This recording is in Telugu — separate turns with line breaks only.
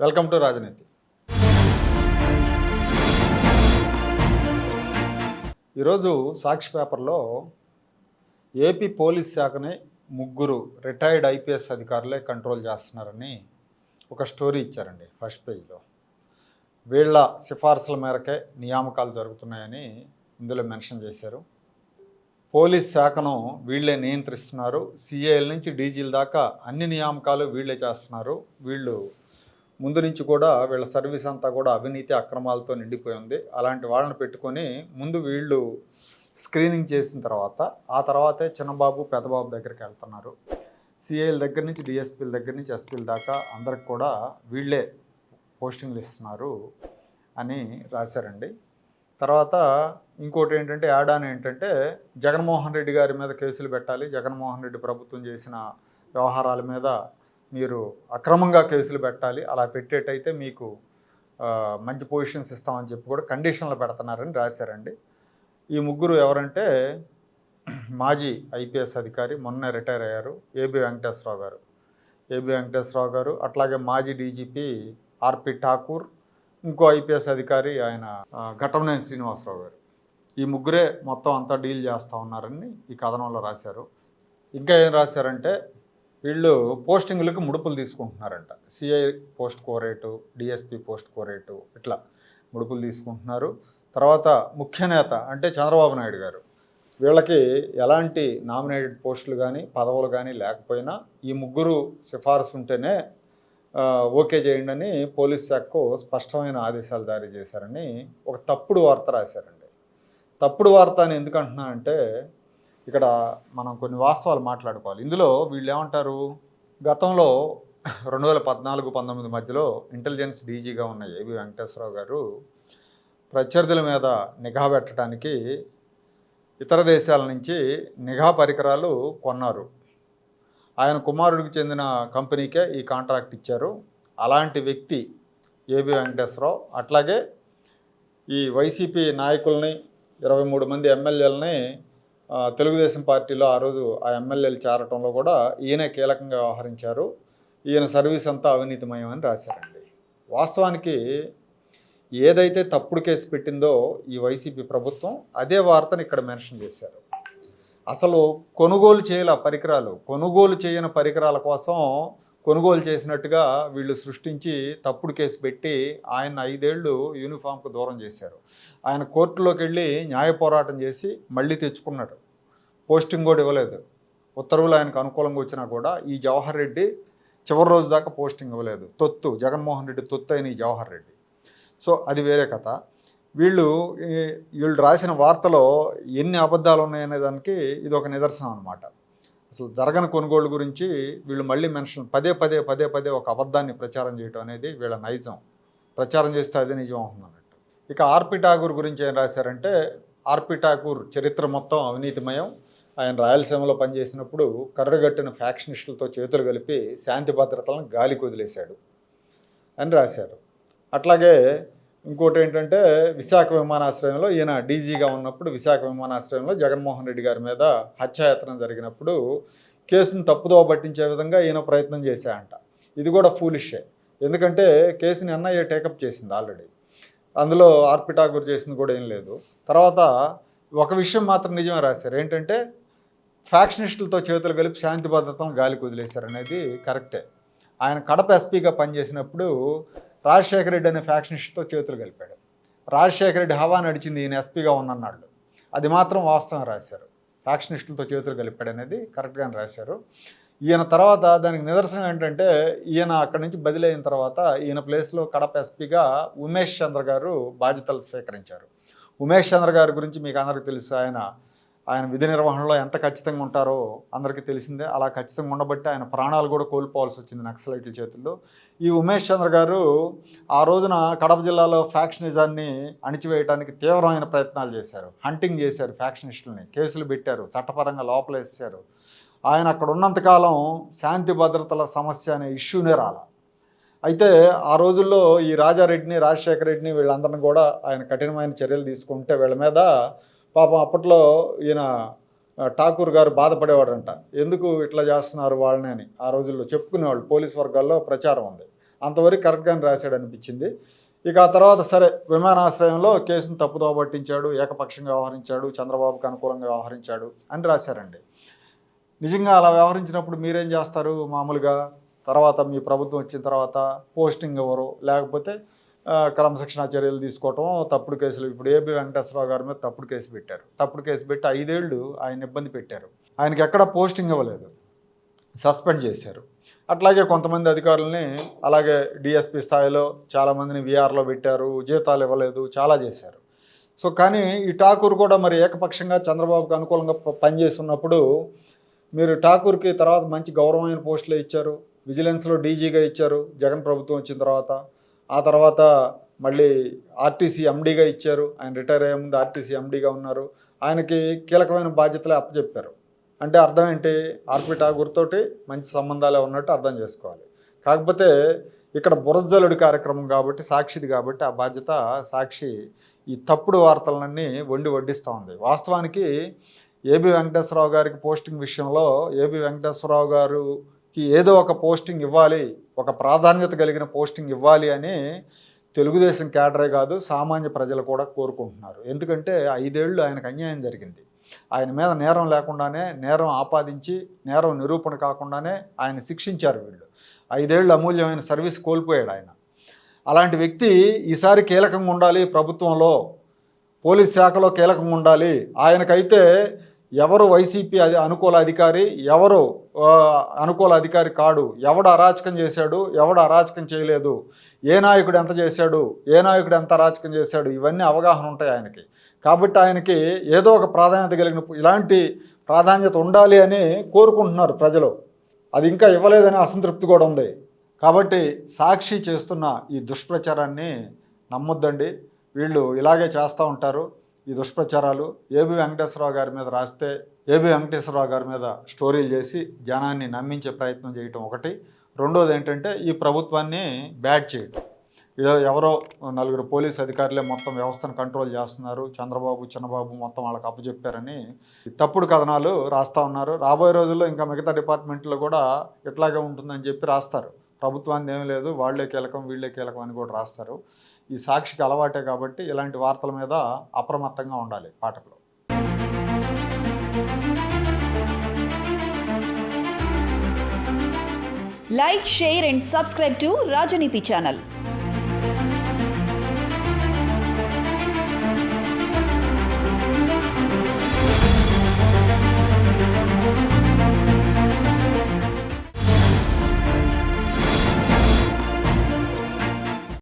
వెల్కమ్ టు రాజనీతి. ఈరోజు సాక్షి పేపర్లో ఏపీ పోలీస్ శాఖని ముగ్గురు రిటైర్డ్ ఐపీఎస్ అధికారులే కంట్రోల్ చేస్తున్నారని ఒక స్టోరీ ఇచ్చారండి ఫస్ట్ పేజీలో. వీళ్ళ సిఫార్సుల మేరకే నియామకాలు జరుగుతున్నాయని ఇందులో మెన్షన్ చేశారు. పోలీస్ శాఖను వీళ్ళే నియంత్రిస్తున్నారు. సిఐల నుంచి డీజీల దాకా అన్ని నియామకాలు వీళ్ళే చేస్తున్నారు. వీళ్ళు ముందు నుంచి కూడా వీళ్ళ సర్వీస్ అంతా కూడా అవినీతి అక్రమాలతో నిండిపోయి ఉంది అలాంటి వాళ్ళని పెట్టుకొని ముందు వీళ్ళు స్క్రీనింగ్ చేసిన తర్వాత ఆ తర్వాతే చిన్నబాబు పెద్దబాబు దగ్గరికి వెళ్తున్నారు. సిఐల దగ్గర నుంచి డిఎస్పీల దగ్గర నుంచి ఎస్పీల దాకా అందరికి కూడా వీళ్ళే పోస్టింగ్లు ఇస్తున్నారు అని రాశారండి. తర్వాత ఇంకోటి ఏంటంటే యాడాన్ ఏంటంటే జగన్మోహన్ రెడ్డి గారి మీద కేసులు పెట్టాలి జగన్మోహన్ రెడ్డి ప్రభుత్వం చేసిన వ్యవహారాల మీద మీరు అక్రమంగా కేసులు పెట్టాలి అలా పెట్టేటైతే మీకు మంచి పొజిషన్స్ ఇస్తామని చెప్పి కూడా కండిషన్లు పెడుతున్నారని రాశారండి. ఈ ముగ్గురు ఎవరంటే మాజీ ఐపీఎస్ అధికారి మొన్న రిటైర్ అయ్యారు ఏబి వెంకటేశ్వరరావు గారు. ఏబి వెంకటేశ్వరరావు గారు అట్లాగే మాజీ డీజీపీ ఆర్పి ఠాకూర్ ఇంకో ఐపీఎస్ అధికారి ఆయన ఆ, శ్రీనివాసరావు గారు. ఈ ముగ్గురే మొత్తం అంతా డీల్ చేస్తూ ఉన్నారని ఈ కథనంలో రాశారు. ఇంకా ఏం రాశారంటే వీళ్ళు పోస్టింగ్లకు ముడుపులు తీసుకుంటున్నారంట. సిఐ పోస్ట్ కోరేటు డిఎస్పి పోస్ట్ కోరేటు ఇట్లా ముడుపులు తీసుకుంటున్నారు. తర్వాత ముఖ్య నేత అంటే చంద్రబాబు నాయుడు గారు. వీళ్ళకి ఎలాంటి నామినేటెడ్ పోస్టులు కానీ పదవులు కానీ లేకపోయినా ఈ ముగ్గురు సిఫారసు ఉంటేనే ఓకే చేయండి అని పోలీస్ శాఖకు స్పష్టమైన ఆదేశాలు జారీ చేశారని ఒక తప్పుడు వార్త రాశారండి. తప్పుడు వార్త అని ఎందుకంటున్నా అంటే ఇక్కడ మనం కొన్ని వాస్తవాలు మాట్లాడుకోవాలి. ఇందులో వీళ్ళు ఏమంటారు? గతంలో రెండు వేల పద్నాలుగు పంతొమ్మిది మధ్యలో ఇంటెలిజెన్స్ డీజీగా ఉన్న ఏబి వెంకటేశ్వరరావు గారు ప్రత్యర్థుల మీద నిఘా పెట్టడానికి ఇతర దేశాల నుంచి నిఘా పరికరాలు కొన్నారు. ఆయన కుమారుడికి చెందిన కంపెనీకే ఈ కాంట్రాక్ట్ ఇచ్చారు. అలాంటి వ్యక్తి ఏబి వెంకటేశ్వరరావు. అట్లాగే ఈ వైసీపీ నాయకుల్ని ఇరవై మూడు మంది ఎమ్మెల్యేలని తెలుగుదేశం పార్టీలో ఆ రోజు ఆ ఎమ్మెల్యేలు చేరటంలో కూడా ఈయనే కీలకంగా వ్యవహరించారు. ఈయన సర్వీస్ అంతా అవినీతిమయం అని రాశారండి. వాస్తవానికి ఏదైతే తప్పుడు కేసు పెట్టిందో ఈ వైసీపీ ప్రభుత్వం అదే వార్తను ఇక్కడ మెన్షన్ చేశారు. అసలు కొనుగోలు చేయాల పరికరాలు కొనుగోలు చేయని పరికరాల కోసం కొనుగోలు చేసినట్టుగా వీళ్ళు సృష్టించి తప్పుడు కేసు పెట్టి ఆయన ఐదేళ్ళు యూనిఫామ్కు దూరం చేశారు. ఆయన కోర్టులోకి వెళ్ళి న్యాయ పోరాటం చేసి మళ్ళీ తెచ్చుకున్నాడు. పోస్టింగ్ కూడా ఇవ్వలేదు. ఉత్తర్వులు ఆయనకు అనుకూలంగా వచ్చినా కూడా ఈ జవహర్ రెడ్డి చివరి రోజు దాకా పోస్టింగ్ ఇవ్వలేదు. తొత్తు జగన్మోహన్ రెడ్డి తొత్తు అయిన ఈ జవహర్ రెడ్డి. సో అది వేరే కథ. వీళ్ళు వీళ్ళు రాసిన వార్తలో ఎన్ని అబద్ధాలు ఉన్నాయనే దానికి ఇది ఒక నిదర్శనం అనమాట అసలు జరగని కొనుగోలు గురించి వీళ్ళు మళ్ళీ మెన్షన్ పదే పదే పదే పదే ఒక అబద్ధాన్ని ప్రచారం చేయడం అనేది వీళ్ళ నైజం. ప్రచారం చేస్తే అదే నిజం అవుతుంది అన్నట్టు ఇక ఆర్పి ఠాకూర్ గురించి ఏం రాశారంటే ఆర్పి ఠాకూర్ చరిత్ర మొత్తం అవినీతిమయం. ఆయన రాయలసీమలో పనిచేసినప్పుడు కర్రగట్టిన ఫ్యాక్షనిస్టులతో చేతులు కలిపి శాంతి భద్రతలను గాలికి వదిలేశాడు అని రాశారు. అట్లాగే ఇంకోటి ఏంటంటే విశాఖ విమానాశ్రయంలో ఈయన డీజీగా ఉన్నప్పుడు విశాఖ విమానాశ్రయంలో జగన్మోహన్ రెడ్డి గారి మీద హత్యాయత్నం జరిగినప్పుడు కేసును తప్పుదోవ పట్టించే విధంగా ఈయన ప్రయత్నం చేశాయంట. ఇది కూడా ఫూలిషే ఎందుకంటే కేసుని ఎన్ఐఏ టేకప్ చేసింది ఆల్రెడీ. అందులో ఆర్పిఠాకుర్ చేసింది కూడా ఏం లేదు. తర్వాత ఒక విషయం మాత్రం నిజమే రాశారు. ఏంటంటే ఫ్యాక్షనిస్టులతో చేతులు కలిపి శాంతి భద్రతను గాలికి వదిలేశారు అనేది కరెక్టే. ఆయన కడప ఎస్పీగా పనిచేసినప్పుడు రాజశేఖర రెడ్డి అనే ఫ్యాక్షనిస్ట్తో చేతులు కలిపాడు. రాజశేఖర రెడ్డి హవా నడిచింది ఈయన ఎస్పీగా ఉన్నన్నాళ్ళు అది మాత్రం వాస్తవం రాశారు. ఫ్యాక్షనిస్టులతో చేతులు కలిపాడు అనేది కరెక్ట్గానే రాశారు. ఈయన తర్వాత దానికి నిదర్శనం ఏంటంటే ఈయన అక్కడి నుంచి బదిలీ అయిన తర్వాత ఈయన ప్లేస్లో కడప ఎస్పీగా ఉమేష్ చంద్ర గారు బాధ్యతలు స్వీకరించారు. ఉమేష్ చంద్ర గారి గురించి మీకు అందరికీ తెలుసు ఆయన ఆయన విధి నిర్వహణలో ఎంత ఖచ్చితంగా ఉంటారో అందరికీ తెలిసిందే. అలా ఖచ్చితంగా ఉండబట్టి ఆయన ప్రాణాలు కూడా కోల్పోవాల్సి వచ్చింది నక్సలైట్ల చేతుల్లో. ఈ ఉమేష్ చంద్ర గారు ఆ రోజున కడప జిల్లాలో ఫ్యాక్షనిజాన్ని అణిచివేయడానికి తీవ్రమైన ప్రయత్నాలు చేశారు. హంటింగ్ చేశారు ఫ్యాక్షనిస్టులని. కేసులు పెట్టారు. చట్టపరంగా లోపలేసారు ఆయన అక్కడ ఉన్నంతకాలం శాంతి భద్రతల సమస్య అనే ఇష్యూనే రాల. అయితే ఆ రోజుల్లో ఈ రాజారెడ్డిని రాజశేఖర రెడ్డిని వీళ్ళందరిని కూడా ఆయన కఠినమైన చర్యలు తీసుకుంటే వీళ్ళ మీద పాపం అప్పట్లో ఈయన ఠాకూర్ గారు బాధపడేవాడంట. ఎందుకు ఇట్లా చేస్తున్నారు వాళ్ళని అని ఆ రోజుల్లో చెప్పుకునేవాళ్ళు. పోలీస్ వర్గాల్లో ప్రచారం ఉంది. అంతవరకు కరెక్ట్గానే రాశాడు అనిపించింది ఇక ఆ తర్వాత సరే విమానాశ్రయంలో కేసును తప్పుదో పట్టించాడు ఏకపక్షంగా వ్యవహరించాడు చంద్రబాబుకు అనుకూలంగా వ్యవహరించాడు అని రాశారండి. నిజంగా అలా వ్యవహరించినప్పుడు మీరేం చేస్తారు? మామూలుగా తర్వాత మీ ప్రభుత్వం వచ్చిన తర్వాత పోస్టింగ్ ఎవరు? లేకపోతే క్రమశిక్షణ చర్యలు తీసుకోవటం తప్పుడు కేసులు. ఇప్పుడు ఏబి వెంకటేశ్వరరావు గారి మీద తప్పుడు కేసు పెట్టారు. తప్పుడు కేసు పెట్టి ఐదేళ్ళు ఆయన ఇబ్బంది పెట్టారు. ఆయనకి ఎక్కడ పోస్టింగ్ ఇవ్వలేదు. సస్పెండ్ చేశారు. అట్లాగే కొంతమంది అధికారులని అలాగే డిఎస్పి స్థాయిలో చాలామందిని విఆర్లో పెట్టారు జీతాలు ఇవ్వలేదు చాలా చేశారు. సో కానీ ఈ ఠాకూర్ కూడా మరి ఏకపక్షంగా చంద్రబాబుకు అనుకూలంగా పనిచేస్తున్నప్పుడు మీరు ఠాకూర్కి తర్వాత మంచి గౌరవమైన పోస్టులే ఇచ్చారు. విజిలెన్స్లో డీజీగా ఇచ్చారు. జగన్ ప్రభుత్వం వచ్చిన తర్వాత. ఆ తర్వాత మళ్ళీ ఆర్టీసీ ఎండీగా ఇచ్చారు. ఆయన రిటైర్ అయ్యే ముందు ఆర్టీసీ ఎండీగా ఉన్నారు. ఆయనకి కీలకమైన బాధ్యతలే అప్పచెప్పారు. అంటే అర్థం ఏంటి? ఆర్పి ఠాగూర్తోటి మంచి సంబంధాలే ఉన్నట్టు అర్థం చేసుకోవాలి. కాకపోతే ఇక్కడ బురజలుడి కార్యక్రమం కాబట్టి సాక్షిది కాబట్టి ఆ బాధ్యత సాక్షి ఈ తప్పుడు వార్తలన్నీ వండి వడ్డిస్తూ ఉంది. వాస్తవానికి ఏబి వెంకటేశ్వరరావు గారికి పోస్టింగ్ విషయంలో ఏబి వెంకటేశ్వరరావు గారుకి ఏదో ఒక పోస్టింగ్ ఇవ్వాలి. ఒక ప్రాధాన్యత కలిగిన పోస్టింగ్ ఇవ్వాలి అని తెలుగుదేశం క్యాడరే కాదు సామాన్య ప్రజలు కూడా కోరుకుంటున్నారు. ఎందుకంటే ఐదేళ్ళు ఆయనకు అన్యాయం జరిగింది. ఆయన మీద నేరం లేకుండానే నేరం ఆపాదించి నేరం నిరూపణ కాకుండానే ఆయన శిక్షించారు వీళ్ళు. ఐదేళ్ళు అమూల్యమైన సర్వీస్ కోల్పోయాడు ఆయన. అలాంటి వ్యక్తి ఈసారి కీలకంగా ఉండాలి ప్రభుత్వంలో పోలీస్ శాఖలో కీలకంగా ఉండాలి. ఆయనకైతే ఎవరు వైసీపీ అది అనుకూల అధికారి ఎవరు అనుకూల అధికారి కాడు. ఎవడు అరాచకం చేశాడు ఎవడు అరాచకం చేయలేదు. ఏ నాయకుడు ఎంత చేశాడు ఏ నాయకుడు ఎంత అరాచకం చేశాడు ఇవన్నీ అవగాహన ఉంటాయి ఆయనకి. కాబట్టి ఆయనకి ఏదో ఒక ప్రాధాన్యత కలిగిన ఇలాంటి ప్రాధాన్యత ఉండాలి అని కోరుకుంటున్నారు ప్రజలు. అది ఇంకా ఇవ్వలేదనే అసంతృప్తి కూడా ఉంది. కాబట్టి సాక్షి చేస్తున్న ఈ దుష్ప్రచారాన్ని నమ్మొద్దండి. వీళ్ళు ఇలాగే చేస్తూ ఉంటారు. ఈ దుష్ప్రచారాలు ఏబి వెంకటేశ్వరరావు గారి మీద రాస్తే ఏబి వెంకటేశ్వరరావు గారి మీద స్టోరీలు చేసి జనాన్ని నమ్మించే ప్రయత్నం చేయటం ఒకటి. రెండోది ఏంటంటే ఈ ప్రభుత్వాన్ని బ్యాడ్ చేయటం. ఏదో ఎవరో నలుగురు పోలీస్ అధికారులే మొత్తం వ్యవస్థను కంట్రోల్ చేస్తున్నారు. చంద్రబాబు చిన్నబాబు మొత్తం వాళ్ళకి అప్పచెప్పారని తప్పుడు కథనాలు రాస్తూ ఉన్నారు. రాబోయే రోజుల్లో ఇంకా మిగతా డిపార్ట్మెంట్లో కూడా ఇట్లాగే ఉంటుందని చెప్పి రాస్తారు. ప్రభుత్వానికి ఏమీ లేదు వాళ్ళే కీలకం వీళ్ళే కీలకం అని కూడా రాస్తారు. ఈ సాక్షికి అలవాటే కాబట్టి ఇలాంటి వార్తల మీద అప్రమత్తంగా ఉండాలి పాఠకులు.
Like share and subscribe to Rajaneeti channel